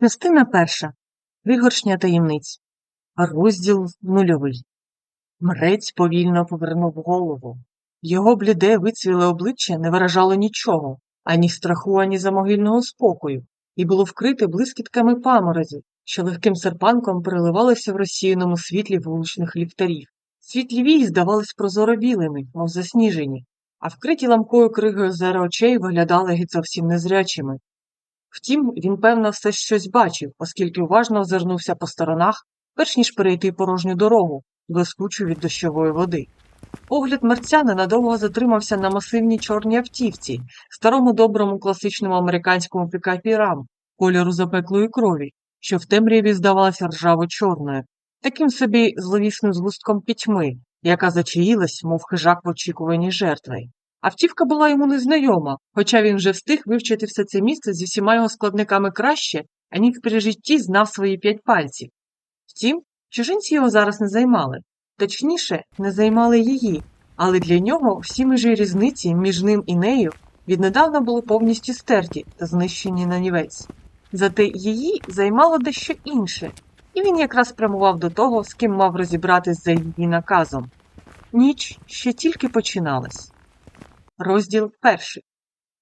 Частина перша. Вигоршня таємниць. Розділ нульовий. Мрець повільно повернув голову. Його бліде вицвіле обличчя не виражало нічого, ані страху, ані замогильного спокою, і було вкрите блискітками паморозів, що легким серпанком переливалися в розсіяному світлі вуличних ліхтарів. Світлі вій здавались прозоро білими, мов засніжені, а вкриті ламкою кригою зера очей виглядали геть зовсім незрячими. Втім, він, певно, все щось бачив, оскільки уважно озирнувся по сторонах, перш ніж перейти порожню дорогу, блискучу від дощової води. Погляд мерця ненадовго затримався на масивній чорній автівці, старому доброму класичному американському пікапі рам, кольору запеклої крові, що в темряві здавалася ржаво-чорною, таким собі зловісним згустком пітьми, яка зачаїлась, мов хижак в очікуванні жертви. Автівка була йому незнайома, хоча він вже встиг вивчити все це місце зі всіма його складниками краще, аніж при житті знав свої п'ять пальців. Втім, чужинці його зараз не займали, точніше, не займали її, але для нього всі межі різниці між ним і нею віднедавна були повністю стерті та знищені на нівець. Зате її займало дещо інше, і він якраз прямував до того, з ким мав розібратись за її наказом. Ніч ще тільки починалась. Розділ перший.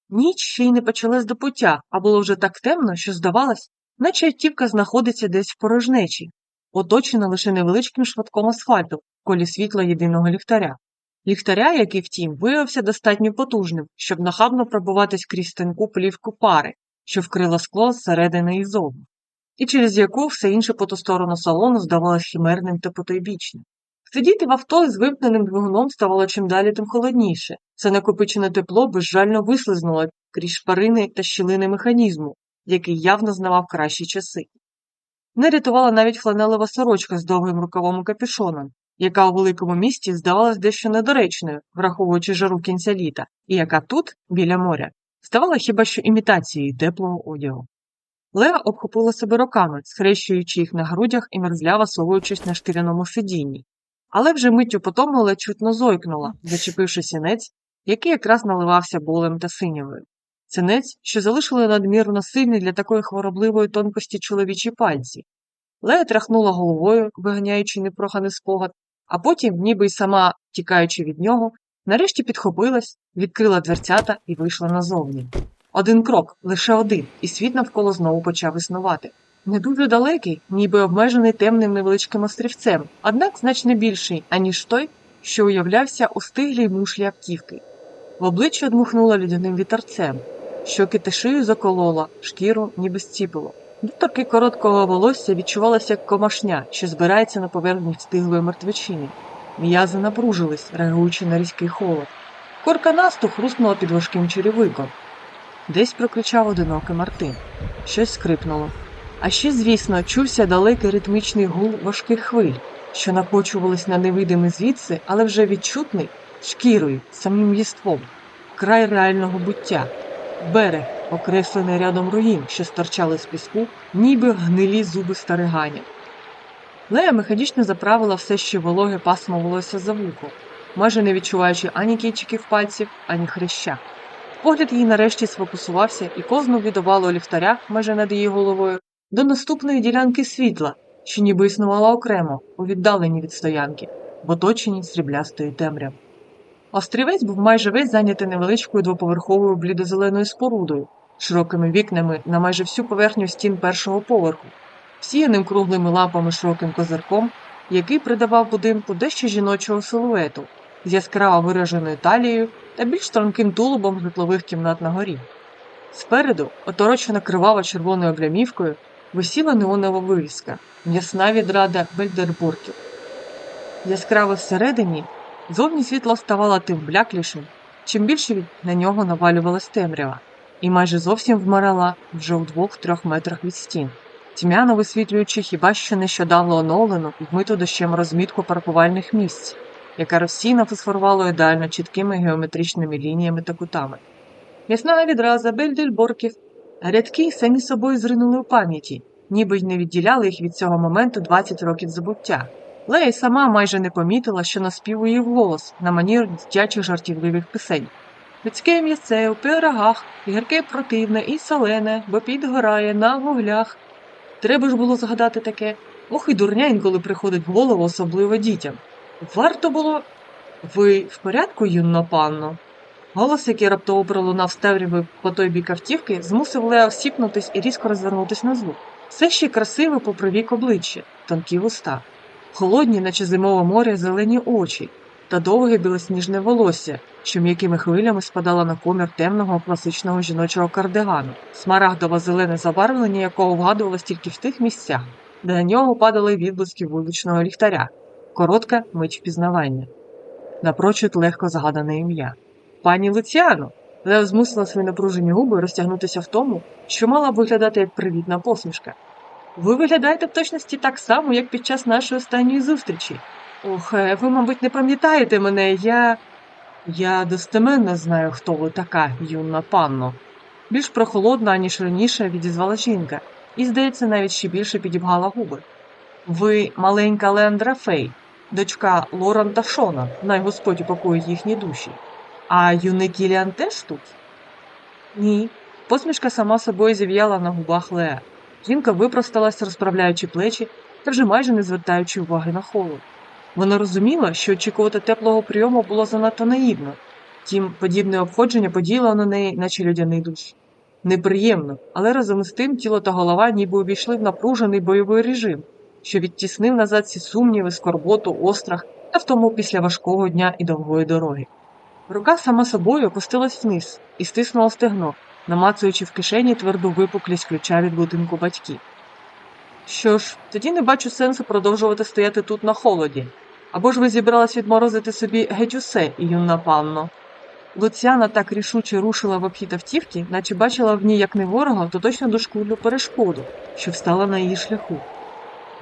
Ніч ще й не почалась до пуття, а було вже так темно, що здавалось, наче автівка знаходиться десь в порожнечі, оточена лише невеличким швидком асфальту, в колі світла єдиного ліхтаря. Ліхтаря, який, втім, виявився достатньо потужним, щоб нахабно пробуватись крізь тонку плівку пари, що вкрила скло зсередини і зовні, і через яку все інше по ту сторону салону здавалось химерним та потойбічним. Сидіти в авто з вимкненим двигуном ставало чим далі, тим холодніше. Це накопичене тепло безжально вислизнуло крізь шпарини та щілини механізму, який явно знавав кращі часи. Не рятувала навіть фланелева сорочка з довгим рукавом і капюшоном, яка у великому місті здавалась дещо недоречною, враховуючи жару кінця літа, і яка тут, біля моря, ставала хіба що імітацією теплого одягу. Леа обхопила себе руками, схрещуючи їх на грудях і мерзляво совуючись на шкіряному сидінні, але вже миттю потому ледь чутно зойкнула, зачепивши сінець, який якраз наливався болем та синявою. Синець, що залишили надмірно сильні для такої хворобливої тонкості чоловічі пальці. Лея тряхнула головою, виганяючи непроханий спогад, а потім, ніби й сама тікаючи від нього, нарешті підхопилась, відкрила дверцята і вийшла назовні. Один крок, лише один, і світ навколо знову почав існувати. Не дуже далекий, ніби обмежений темним невеличким острівцем, однак значно більший, аніж той, що уявлявся у стиглій мушлі автівки. В обличчя дмухнула лідяним вітерцем, щоки та шию заколола, шкіру ніби зціпило. Доторки короткого волосся відчувалося як комашня, що збирається на поверхні стиглої мертвечини. М'язи напружились, реагуючи на різкий холод. Корка насту хрустнула під важким черевиком. Десь прокричав одинокий Мартин. Щось скрипнуло. А ще, звісно, чувся далекий ритмічний гул важких хвиль, що накочувались на невидимий звідси, але вже відчутний шкірою, самим єством, край реального буття, берег, окреслений рядом руїн, що стирчали з піску, ніби гнилі зуби стариганя. Лея механічно заправила все ще вологе пасмо волосся за вухо, майже не відчуваючи ані кінчиків пальців, ані хреща. Погляд її нарешті сфокусувався і кознув від овалу ліхтаря, майже над її головою, до наступної ділянки світла, що ніби існувала окремо, у віддаленні від стоянки, в оточенні сріблястої темряви. Острівець був майже весь зайнятий невеличкою двоповерховою блідозеленою спорудою, широкими вікнами на майже всю поверхню стін першого поверху, всіяним круглими лампами широким козирком, який придавав будинку дещо жіночого силуету з яскраво вираженою талією та більш тонким тулубом житлових кімнат на горі. Спереду, оторочена криваво червоною облямівкою, висіла неонова вивіска м'ясна відрада Бельдербурків. Яскраве всередині зовні світло ставало тим бляклішим, чим більше на нього навалювалась темрява, і майже зовсім вмирала вже у двох-трьох метрах від стін, тьмяно висвітлюючи хіба що нещодавно оновлену і вмиту дощем розмітку паркувальних місць, яка розсійно фосфорувала ідеально чіткими геометричними лініями та кутами. М'ясна відраза Бельдельборків Рядки самі собою зринули у пам'яті, ніби й не відділяли їх від цього моменту 20 років забуття. Лея сама майже не помітила, що наспівує вголос на манір дитячих жартівливих писень. Людське м'ясце у пирогах, гірке противне і солене, бо підгорає на вуглях. Треба ж було згадати таке. Ох і дурня інколи приходить в голову, особливо дітям. Варто було. Ви в порядку, юна панно? Голос, який раптово пролунав з по той бік автівки, змусив Лео сіпнутись і різко розвернутись на звук. Все ще красиве попри вік обличчя, тонкі вуста, холодні, наче зимове море, зелені очі та довге білосніжне волосся, що м'якими хвилями спадало на комір темного класичного жіночого кардигану, смарагдово зелене забарвлення, якого вгадувалось тільки в тих місцях, де на нього падали відблиски вуличного ліхтаря, коротка мить впізнавання. Напрочуд легко згадане ім'я. Пані Луціано! Лео змусила свої напружені губи розтягнутися в тому, що мала б виглядати як привітна посмішка. Ви виглядаєте в точності так само, як під час нашої останньої зустрічі. Ох, е, ви, мабуть, не пам'ятаєте мене, я. Я достеменно знаю, хто ви така, юна панно. Більш прохолодна, аніж раніше, відізвала жінка, і, здається, навіть ще більше підібгала губи. Ви маленька Леандра Фей, дочка Лоран Шона, най Господь упокоїть їхні душі. А юний Кіліан теж тут? Ні. Посмішка сама собою зів'яла на губах Леа. Жінка випросталась, розправляючи плечі та вже майже не звертаючи уваги на холод. Вона розуміла, що очікувати теплого прийому було занадто наївно, втім, подібне обходження подіяло на неї, наче людяний душ. Неприємно, але разом із тим тіло та голова ніби увійшли в напружений бойовий режим, що відтіснив назад всі сумніви, скорботу, острах та втому після важкого дня і довгої дороги. Рука сама собою опустилась вниз і стиснула стегно, намацуючи в кишені тверду випуклість ключа від будинку батьків. Що ж, тоді не бачу сенсу продовжувати стояти тут на холоді. Або ж ви зібрались відморозити собі геть усе, юна панно. Луціана так рішуче рушила в обхід автівки, наче бачила в ній як не ворога, то точно дошкульну перешкоду, що встала на її шляху.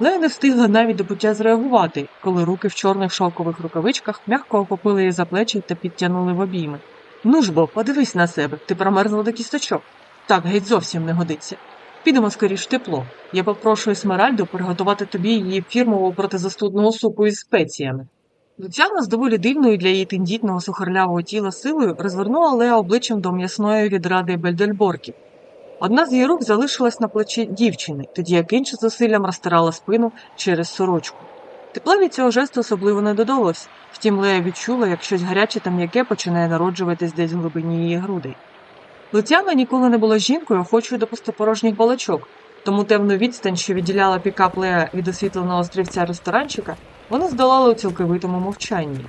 Лея не встигла навіть до пуття зреагувати, коли руки в чорних шовкових рукавичках м'яко охопили її за плечі та підтягнули в обійми. Ну ж бо, подивись на себе, ти промерзла до кісточок. Так геть зовсім не годиться. Підемо скоріш в тепло. Я попрошу Есмеральду приготувати тобі її фірмового протизастудного супу із спеціями. Луціана з доволі дивною для її тендітного сухарлявого тіла силою розвернула Леа обличчям до м'ясної відради Бельдельборків. Одна з її рук залишилась на плечі дівчини, тоді як інша зусиллям розтирала спину через сорочку. Тепла від цього жесту особливо не додалось, втім Лея відчула, як щось гаряче та м'яке починає народжуватись десь в глибині її грудей. Луціана ніколи не була жінкою, охочою до пустопорожніх балачок, тому темну відстань, що відділяла пікап Лея від освітленого острівця ресторанчика, вона здолала у цілковитому мовчанні.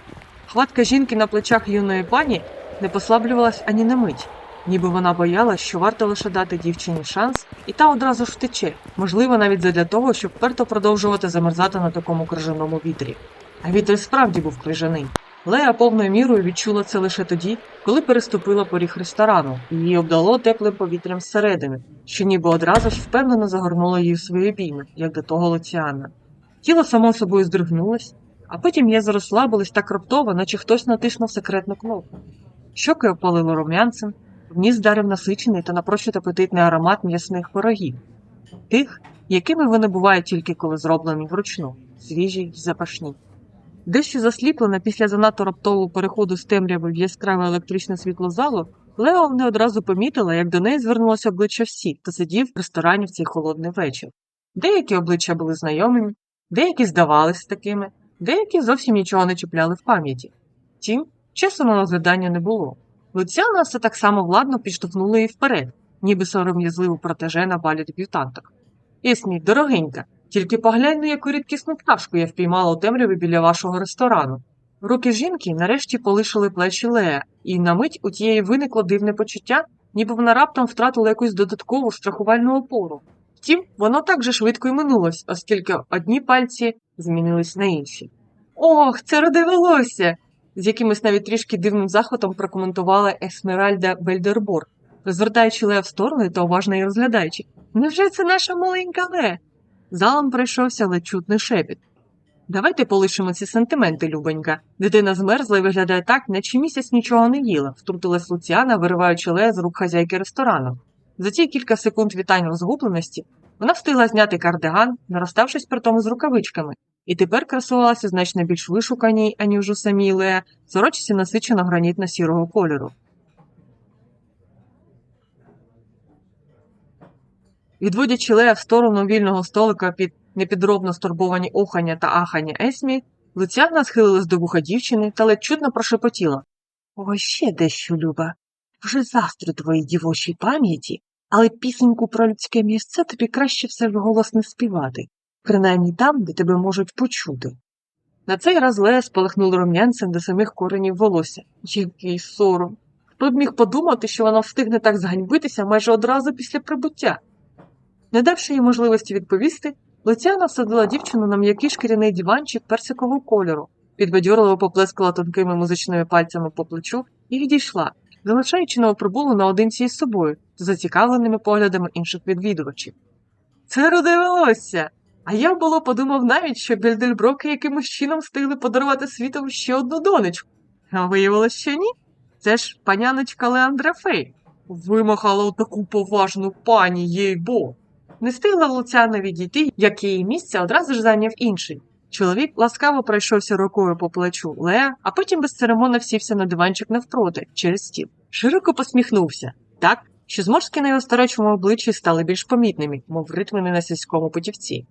Хватка жінки на плечах юної пані не послаблювалась ані на мить, ніби вона боялась, що варто лише дати дівчині шанс, і та одразу ж втече, можливо, навіть задля того, щоб вперто продовжувати замерзати на такому крижаному вітрі. А вітер справді був крижаний. Лея повною мірою відчула це лише тоді, коли переступила поріг ресторану, і її обдало теплим повітрям зсередини, що ніби одразу ж впевнено загорнуло її в свої обійми, як до того Луціана. Тіло само собою здригнулось, а потім м'язи розслабились так раптово, наче хтось натиснув секретну кнопку. Щоки опалило рум'янцем, ніс дарив насичений та напрочуд апетитний аромат м'ясних пирогів, тих, якими вони бувають тільки коли зроблені вручну, свіжі й запашні. Дещо засліплена після занадто раптового переходу з темряви в яскраве електричне світло залу, Лео не одразу помітила, як до неї звернулося обличчя всіх, хто сидів в ресторані в цей холодний вечір. Деякі обличчя були знайомими, деякі здавались такими, деякі зовсім нічого не чіпляли в пам'яті. Втім, часу на розглядання не було. Луціана все так само владно підштовхнула її вперед, ніби сором'язливу протеже на балі дебютанток. Ісмі, дорогенька, тільки поглянь, на яку рідкісну пташку я впіймала у темряві біля вашого ресторану. Руки жінки нарешті полишили плечі Лея, і на мить у тієї виникло дивне почуття, ніби вона раптом втратила якусь додаткову страхувальну опору. Втім, воно так же швидко й минулось, оскільки одні пальці змінились на інші. Ох, це роде волосся! З якимось навіть трішки дивним захватом прокоментувала Есмеральда Бельдербор, розвертаючи Лея в сторону та уважно її розглядаючи. Невже це наша маленька Ле? Залом пройшовся ледь чутний шепіт. Давайте полишимо ці сентименти, любонька. Дитина змерзла і виглядає так, наче місяць нічого не їла, втрутилась Луціана, вириваючи Лея з рук хазяйки ресторану. За ті кілька секунд вітань розгубленості вона встигла зняти кардиган, нароставшись при тому з рукавичками, і тепер красувалася значно більш вишуканій, аніж у самій Лея, сорочці насичено гранітно сірого кольору. Відводячи Лея в сторону вільного столика під непідробно стурбовані охання та ахання Есмі, Луціана схилилась до вуха дівчини та ледь чутно прошепотіла. Ой, ще дещо, Люба. Вже завтра твоїй дівочій пам'яті, але пісеньку про людське місце тобі краще все вголос не співати, принаймні там, де тебе можуть почути. На цей раз Лея спалахнула рум'янцем до самих коренів волосся. Який сором. Хто б міг подумати, що вона встигне так зганьбитися майже одразу після прибуття. Не давши їй можливості відповісти, Луціана всадила дівчину на м'який шкіряний диванчик персикового кольору, підбадьорливо поплескала тонкими музичними пальцями по плечу і відійшла, залишаючи новоприбулу наодинці із собою з зацікавленими поглядами інших відвідувачів. Це руде волосся! А я було подумав навіть, що Бельдельброки якимось чином встигли подарувати світові ще одну донечку. А виявилось, що ні. Це ж паняночка Леандра Фей. Вимахала таку поважну пані, їй бо. Не встигла Луціана відійти, як її місце одразу ж зайняв інший. Чоловік ласкаво пройшовся рукою по плечу Леа, а потім безцеремонно всівся на диванчик навпроти, через стіл. Широко посміхнувся, так, що зморшки на його старечому обличчі стали більш помітними, мов ритмини на сільському путівці.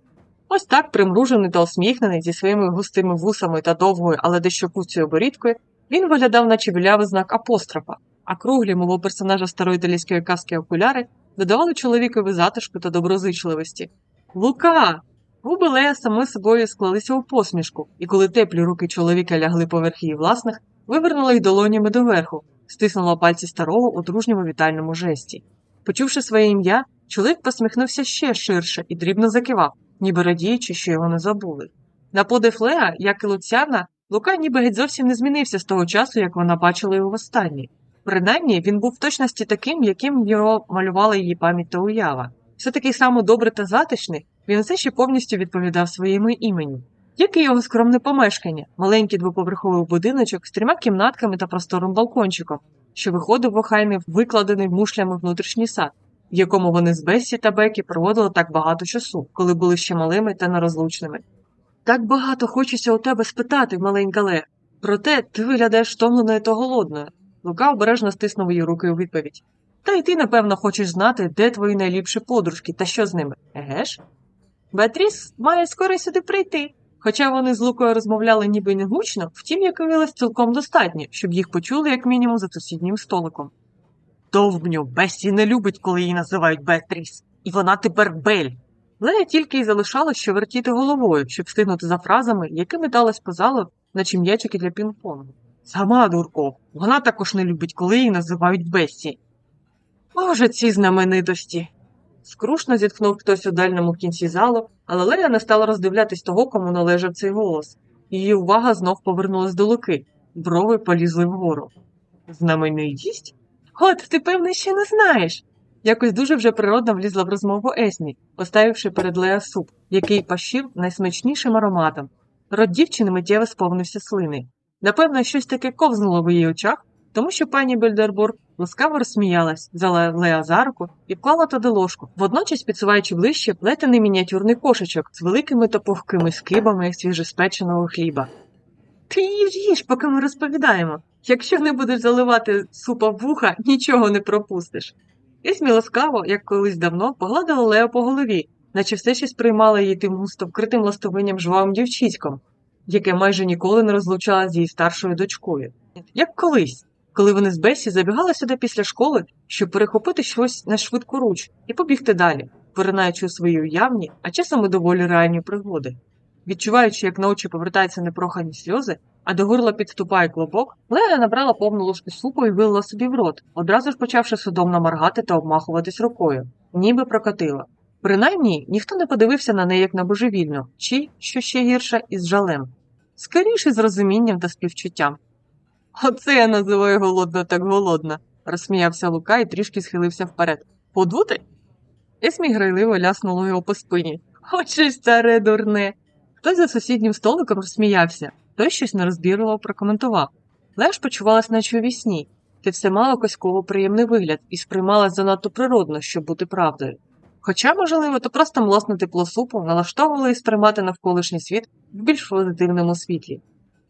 Ось так, примружений та усміхнений зі своїми густими вусами та довгою, але дещо куцею борідкою, він виглядав, наче білявий знак апострофа, а круглі, мов персонажа старої італійської казки окуляри додавали чоловікові затишку та доброзичливості. Лука! Губи Лея саме собою склалися у посмішку, і коли теплі руки чоловіка лягли поверх її власних, вивернула їх долонями доверху, стиснула пальці старого у дружньому вітальному жесті. Почувши своє ім'я, чоловік посміхнувся ще ширше і дрібно закивав, ніби радіючи, що його не забули. На подив Леа, як і Луціана, Лука ніби геть зовсім не змінився з того часу, як вона бачила його востаннє. Принаймні, він був в точності таким, яким його малювала її пам'ять та уява. Все такий само добрий та затишний, він все ще повністю відповідав своєму імені. Як і його скромне помешкання, маленький двоповерховий будиночок з трьома кімнатками та просторим балкончиком, що виходив в охайний викладений мушлями внутрішній сад, в якому вони з Бессі та Бекі проводили так багато часу, коли були ще малими та нерозлучними. Так багато хочеться у тебе спитати, маленька Ле. Проте ти виглядаєш втомленою та голодною. Лука обережно стиснув її руки у відповідь. Та й ти, напевно, хочеш знати, де твої найліпші подружки та що з ними, еге ж? Беатріс має скоро сюди прийти. Хоча вони з Лукою розмовляли ніби не гучно, втім, як виявилось, цілком достатньо, щоб їх почули, як мінімум, за сусіднім столиком. Довбню, Бесі не любить, коли її називають Беатріс, і вона тепер Бель. Лея тільки й залишала, що вертіти головою, щоб встигнути за фразами, які метались по залу, наче м'ячики для пінг-понгу. Сама дурко, вона також не любить, коли її називають Бесі. Боже, ці знаменитості. Скрушно зітхнув хтось у дальньому кінці залу, але Лея не стала роздивлятись того, кому належав цей голос. Її увага знов повернулась до Луки, брови полізли вгору. Знаменитість? От, ти, певне, ще не знаєш. Якось дуже вже природно влізла в розмову Есмі, поставивши перед Лея суп, який пащив найсмачнішим ароматом. Рот дівчини миттєво сповнився слини. Напевно, щось таке ковзнуло в її очах, тому що пані Бельдербург ласкаво розсміялась, взяла Леа за руку і вклала туди ложку, водночас підсуваючи ближче плетений мініатюрний кошечок з великими та пухкими скибами свіжеспеченого хліба. Ти їж їж, поки ми розповідаємо. Якщо не будеш заливати супа вуха, нічого не пропустиш. Есмі ласкаво, як колись давно, погладила Лео по голові, наче все ще сприймала її тим густо вкритим ластовинням жвавим дівчиськом, яке майже ніколи не розлучала з її старшою дочкою. Як колись, коли вони з Бесі забігали сюди після школи, щоб перехопити щось на швидку руч і побігти далі, поринаючи у свої уявні, а часом і доволі реальні пригоди. Відчуваючи, як на очі повертаються непрохані сльози, а до горла підступає клобок, Лея набрала повну ложку супу і вилила собі в рот, одразу ж почавши судомно моргати та обмахуватись рукою, ніби прокатила. Принаймні, ніхто не подивився на неї як на божевільну, чи, що ще гірше, із жалем. Скоріше з розумінням та співчуттям. Оце я називаю голодна так голодна, розсміявся Лука і трішки схилився вперед. Подути? Есмі грайливо ляснуло його по спині. Очі старе дурне. Хтось за сусіднім столиком розсміявся, той щось нерозбірливо прокоментував. Леш почувалась, наче у вісні, ти все мало коськово приємний вигляд і сприймалась занадто природно, щоб бути правдою. Хоча, можливо, то просто млосне тепло супу налаштовувало її сприймати навколишній світ в більш позитивному світлі.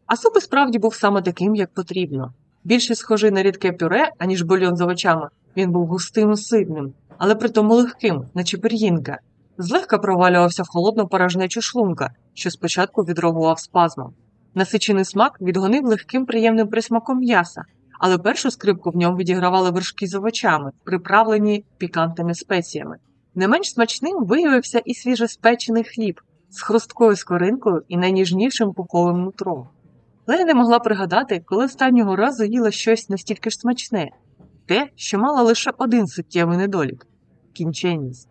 А суп і справді був саме таким, як потрібно. Більше схожий на рідке пюре, аніж бульйон з овочами, він був густим і ситним, але при тому легким, наче пір'їнка. Злегка провалювався в холодну порожнечу шлунка, що спочатку відреагував спазмом. Насичений смак відгонив легким приємним присмаком м'яса, але першу скрипку в ньому відігравали вершки з овочами, приправлені пікантними спеціями. Не менш смачним виявився і свіжеспечений хліб з хрусткою скоринкою і найніжнішим пуховим нутром. Лея не могла пригадати, коли останнього разу їла щось настільки ж смачне, те, що мала лише один суттєвий недолік кінченість.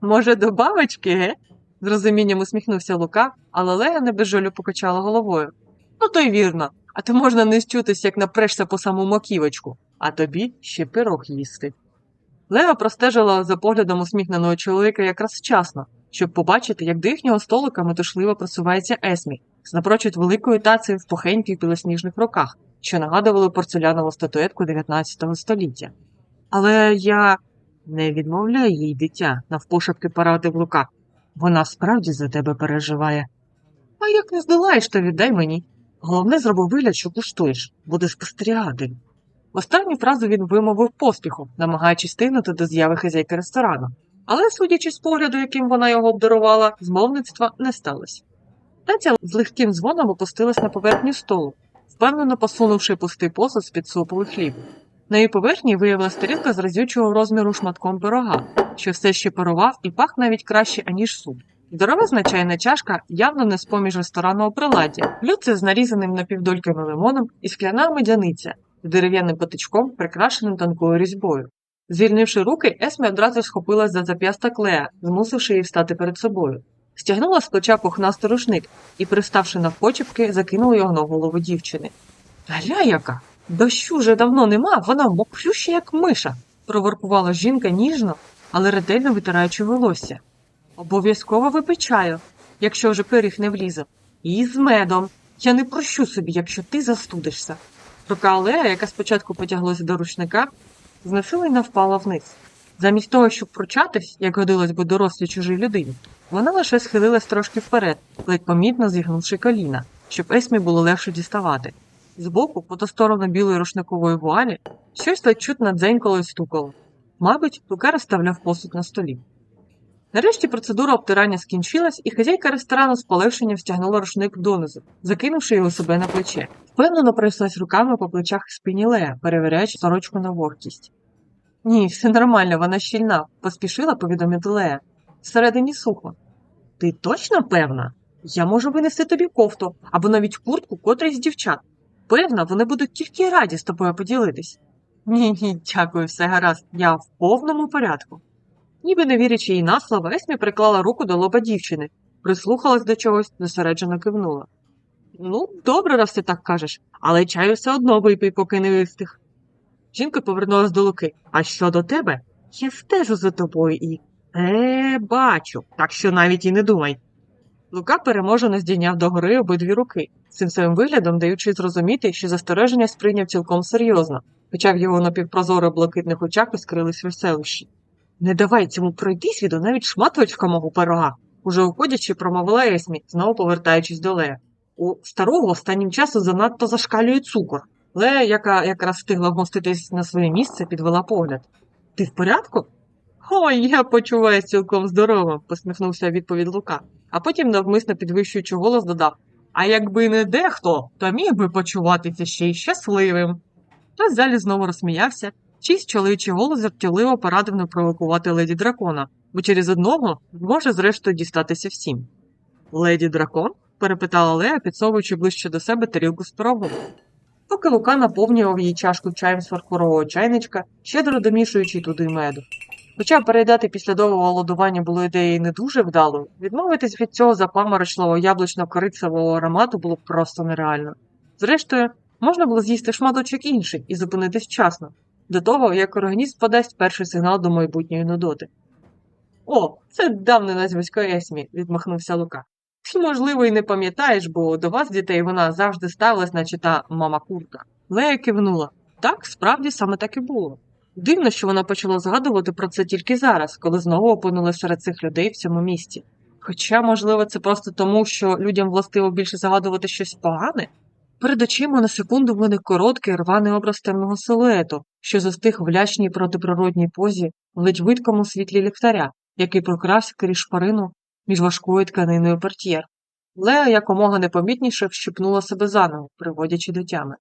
Може, до бабочки, ге? з розумінням усміхнувся Лука, але Лея не без жалю покачала головою. Ну, то й вірно, а то можна не счутись, як напрешся по саму маківочку, а тобі ще пирог їсти. Лева простежила за поглядом усміхненого чоловіка якраз вчасно, щоб побачити, як до їхнього столика метушливо просувається Есмі, з напрочуд великою тацею в пухеньких білосніжних руках, що нагадували порцелянову статуетку 19 століття. Але я не відмовляй їй, дитя, навпошепки порадив Лука. Вона справді за тебе переживає. А як не здолаєш, то віддай мені. Головне, зроби вигляд, що куштуєш, будеш спостерігати. Останню фразу він вимовив поспіхом, намагаючись стигнути до зяви хазяйки ресторану. Але, судячи з погляду, яким вона його обдарувала, змовництва не сталося. Таця з легким дзвоном опустилась на поверхню столу, впевнено посунувши пустий посуд з-під супу і хлібу. На її поверхні виявилась тарілка з разючого розміру шматком пирога, що все ще парував і пах навіть краще, аніж суп. Здоровезна чайна чашка явно не з-поміж ресторанного приладдя, блюдце з нарізаним напівдольками лимоном і скляна медяниця з дерев'яним патичком, прикрашеним тонкою різьбою. Звільнивши руки, Есмі одразу схопилась за зап'яста клея, змусивши її встати перед собою. Стягнула з плеча пухнастий рушник і, приставши навпочепки, закинула його на голову дівчини. Гля яка! Дощу вже давно нема, вона мокрюща, як миша, проворкувала жінка ніжно, але ретельно витираючи волосся. Обов'язково випечаю, якщо вже пиріг не влізе. І з медом. Я не прощу собі, якщо ти застудишся. Рука Олега, яка спочатку потяглася до рушника, знесилена впала вниз. Замість того, щоб пручатись, як годилось би дорослій чужій людині, вона лише схилилась трошки вперед, ледь помітно зігнувши коліна, щоб Есмі було легше діставати. Збоку, по ту сторону білої рушникової вуалі, щось ледь чутно дзенькало й стукало. Мабуть, Лука розставляв посуд на столі. Нарешті процедура обтирання скінчилась, і хазяйка ресторану з полегшенням стягнула рушник донизу, закинувши його себе на плече. Впевнено пройшлась руками по плечах спині Лея, перевіряючи сорочку на вогкість. Ні, все нормально, вона щільна, поспішила повідомити Лея. Всередині сухо. Ти точно певна? Я можу винести тобі кофту або навіть куртку котрись з дівчат. Певна, вони будуть тільки раді з тобою поділитись. Ні, ні, дякую, все гаразд, я в повному порядку. Ніби не вірячи їй на слово, Есмі приклала руку до лоба дівчини, прислухалась до чогось, зосереджено кивнула. Ну, добре, раз ти так кажеш, але чаю все одно випий, поки не вистиг. Жінка повернулась до Луки. А щодо тебе, я стежу за тобою і. Е, бачу, так що навіть і не думай. Лука переможено здійняв догори обидві руки, цим своїм виглядом даючи зрозуміти, що застереження сприйняв цілком серйозно, хоча в його напівпрозоро блакитних очах іскрились веселощі. Не давай цьому пройти свіду навіть шматочка мого пирога, уже уходячи, промовила Есмі, знову повертаючись до Лея. У старого останнім часом занадто зашкалює цукор. Лея, яка якраз встигла вмоститись на своє місце, підвела погляд. Ти в порядку? Ой, я почуваюся цілком здоровим, посміхнувся відповідь Лука, а потім, навмисно підвищуючи голос, додав А якби не дехто, то міг би почуватися ще й щасливим. Той в залі знову розсміявся, чийсь чоловічий голос жартівливо порадив не провокувати леді дракона, бо через одного може зрештою дістатися всім. Леді дракон? перепитала Лея, підсовуючи ближче до себе тарілку з пирогом. Поки Лука наповнював її чашку чаєм з фарфорового чайничка, щедро домішуючи туди меду. Хоча передати після довгого голодування було ідеєю не дуже вдалою, відмовитись від цього запаморочливого яблучно-корицевого аромату було просто нереально. Зрештою, можна було з'їсти шматочок інший і зупинитись вчасно, до того, як організм подасть перший сигнал до майбутньої нудоти. О, це давне назьмисько Есмі, відмахнувся Лука. Ти, можливо, і не пам'ятаєш, бо до вас, дітей, вона завжди ставилась, наче та мама курка. Лея кивнула. Так, справді саме так і було. Дивно, що вона почала згадувати про це тільки зараз, коли знову опинилася серед цих людей в цьому місті. Хоча, можливо, це просто тому, що людям властиво більше загадувати щось погане. Перед очима на секунду виник короткий рваний образ темного силуету, що застиг в лячній протиприродній позі в ледь видкому світлі ліхтаря, який прокрався крізь шпарину між важкою тканиною портьєр. Леа якомога непомітніше вщипнула себе за ногу, приводячи до тями.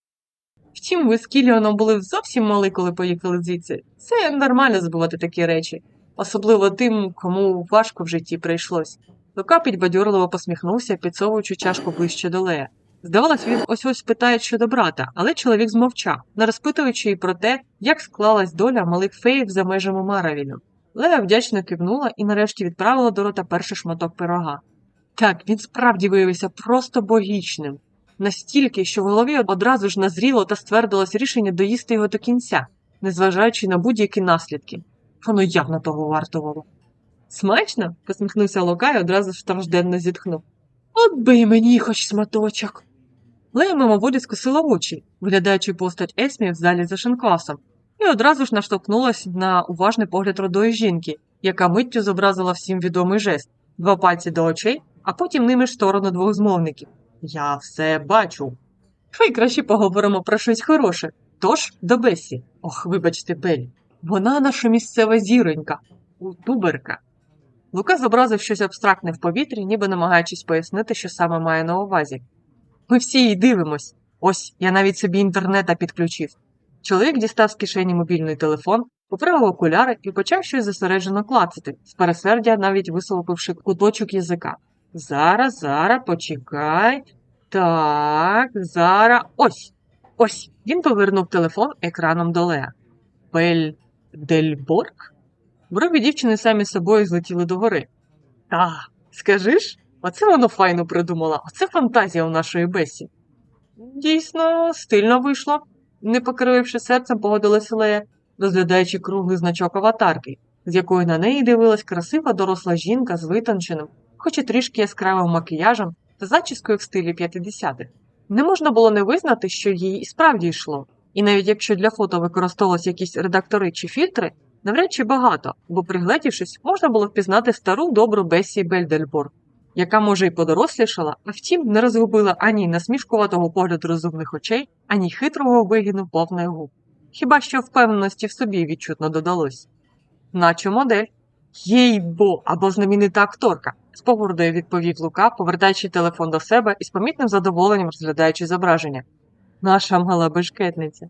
Втім, ви з Кіліоном були зовсім мали, коли поїхали звідси. Це нормально забувати такі речі, особливо тим, кому важко в житті прийшлось. Лука підбадьорливо посміхнувся, підсовуючи чашку ближче до Лея. Здавалось, він ось ось питає щодо брата, але чоловік змовчав, не розпитуючи й про те, як склалась доля малих феїв за межами Маравілю. Лея вдячно кивнула і нарешті відправила до рота перший шматок пирога. Так, він справді виявився просто богічним, настільки, що в голові одразу ж назріло та ствердилось рішення доїсти його до кінця, незважаючи на будь-які наслідки. Воно явно того вартувало. Смачно? посміхнувся Лука і одразу ж стражденно зітхнув. От би й мені хоч сматочок. Лея мимоволі скосила очі, виглядаючи постать Есмі в залі за шинкласом, і одразу ж наштовхнулась на уважний погляд родої жінки, яка миттю зобразила всім відомий жест два пальці до очей, а потім ними в сторону двох змовників. Я все бачу. Хай краще поговоримо про щось хороше. Тож до Бесі. Ох, вибачте, Белі. Вона наша місцева зіронька, туберка. Лука зобразив щось абстрактне в повітрі, ніби намагаючись пояснити, що саме має на увазі. Ми всі її дивимось. Ось, я навіть собі інтернета підключив. Чоловік дістав з кишені мобільний телефон, поправив окуляри і почав щось зосереджено клацати, з пересердя навіть висолопивши куточок язика. Зараз, зараз, почекай. Так, зараз. Ось. Ось. Він повернув телефон екраном до Леа. Бель Дельборг? Брові дівчини самі собою злетіли догори. Та, скажиш? Оце воно файно придумала, оце фантазія у нашої Бесі. Дійсно, стильно вийшло, не покрививши серцем, погодилася Лея, розглядаючи круглий значок аватарки, з якої на неї дивилась красива доросла жінка з витонченим, хоч і трішки яскравим макіяжем та зачіскою в стилі 50-х. Не можна було не визнати, що їй і справді йшло, і навіть якщо для фото використовувалися якісь редактори чи фільтри, навряд чи багато, бо, пригледівшись, можна було впізнати стару добру Бесі Бельдельбор, яка, може, й подорослішала, а втім, не розгубила ані насмішкуватого погляду розумних очей, ані хитрого вигину повної губ. Хіба що впевненості в собі відчутно додалось. Наче модель. Їй бо, або знаменита акторка, з погордою відповів Лука, повертаючи телефон до себе і з помітним задоволенням розглядаючи зображення. Наша мала бешкетниця.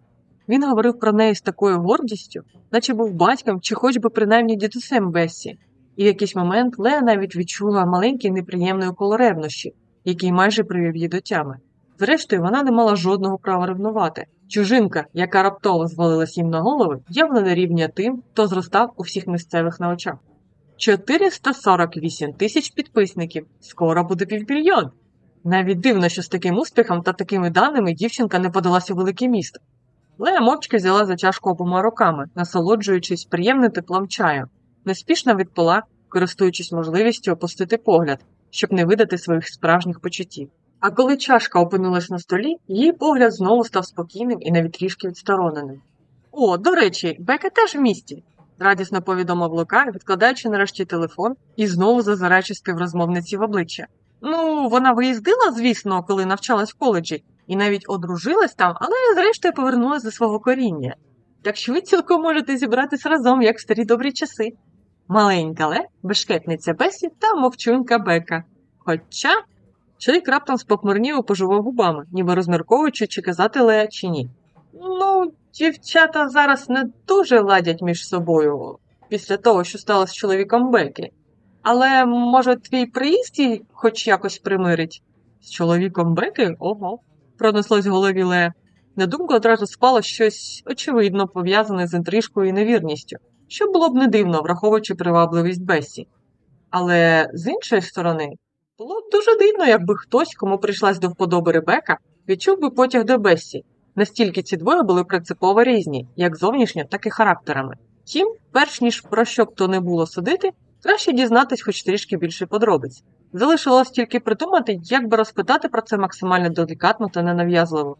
Він говорив про неї з такою гордістю, наче був батьком чи хоч би принаймні дідусем Бессі, і в якийсь момент Лея навіть відчула маленький неприємний укол ревнощі, який майже привів її до тями. Зрештою, вона не мала жодного права ревнувати. Чужинка, яка раптово звалилась їм на голови, явно не рівня тим, хто зростав у всіх місцевих на очах. 448 тисяч підписників. Скоро буде півмільйон. Навіть дивно, що з таким успіхом та такими даними дівчинка не подалася у велике місто. Лея мовчки взяла за чашку обома руками, насолоджуючись приємним теплом чаю, неспішно відпила, користуючись можливістю опустити погляд, щоб не видати своїх справжніх почуттів. А коли чашка опинилась на столі, її погляд знову став спокійним і навіть трішки відстороненим. О, до речі, Бека теж в місті, радісно повідомив Лука, відкладаючи нарешті телефон і знову зазираючи співрозмовниці в обличчя. Ну, вона виїздила, звісно, коли навчалась в коледжі, і навіть одружилась там, але зрештою повернулася до свого коріння. Так що ви цілком можете зібратись разом, як в старі добрі часи. Маленька Ле, бешкетниця Бесі та мовчунка Бека. Хоча чоловік раптом спохмурнів і пожував губами, ніби розмірковуючи, чи казати Лея, чи ні. Ну, дівчата зараз не дуже ладять між собою після того, що сталося з чоловіком Беки. Але, може, твій приїзд її хоч якось примирить? З чоловіком Беки? Ого. Пронеслось в голові Лея. На думку одразу спало щось очевидно пов'язане з інтрижкою і невірністю, що було б не дивно, враховуючи привабливість Бесі. Але з іншої сторони, було б дуже дивно, якби хтось, кому прийшлась до вподоби Ребека, відчув би потяг до Бесі. Настільки ці двоє були принципово різні, як зовнішньо, так і характерами. Втім, перш ніж про що б то не було судити, краще дізнатись хоч трішки більше подробиць. Залишилось тільки придумати, як би розпитати про це максимально делікатно та ненав'язливо.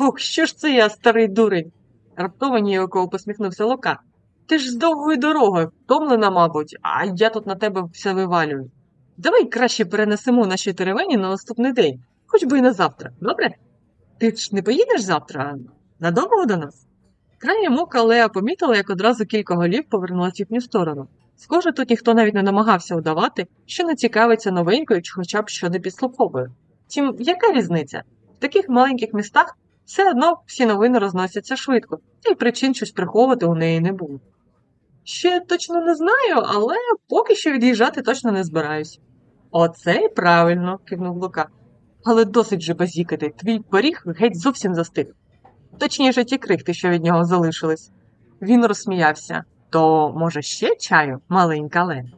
Ух, що ж це я, старий дурень? раптово ніякого посміхнувся Лука. Ти ж з довгою дорогою, втомлена, мабуть, а я тут на тебе все вивалюю. Давай краще перенесемо наші теревені на наступний день, хоч би і на завтра, добре? Ти ж не поїдеш завтра надовго до нас? Краєм ока Леа помітила, як одразу кілька голів повернулась в їхню сторону. Схоже, тут ніхто навіть не намагався удавати, що не цікавиться новенькою чи хоча б що не підслуховує. Втім, яка різниця? В таких маленьких містах все одно всі новини розносяться швидко, і причин щось приховувати у неї не було. Ще точно не знаю, але поки що від'їжджати точно не збираюсь. Оце й правильно, кивнув Лука. Але досить же базікати, твій поріг геть зовсім застиг. Точніше, ті крихти, що від нього залишились. Він розсміявся. То, може, ще чаю, маленька Лен?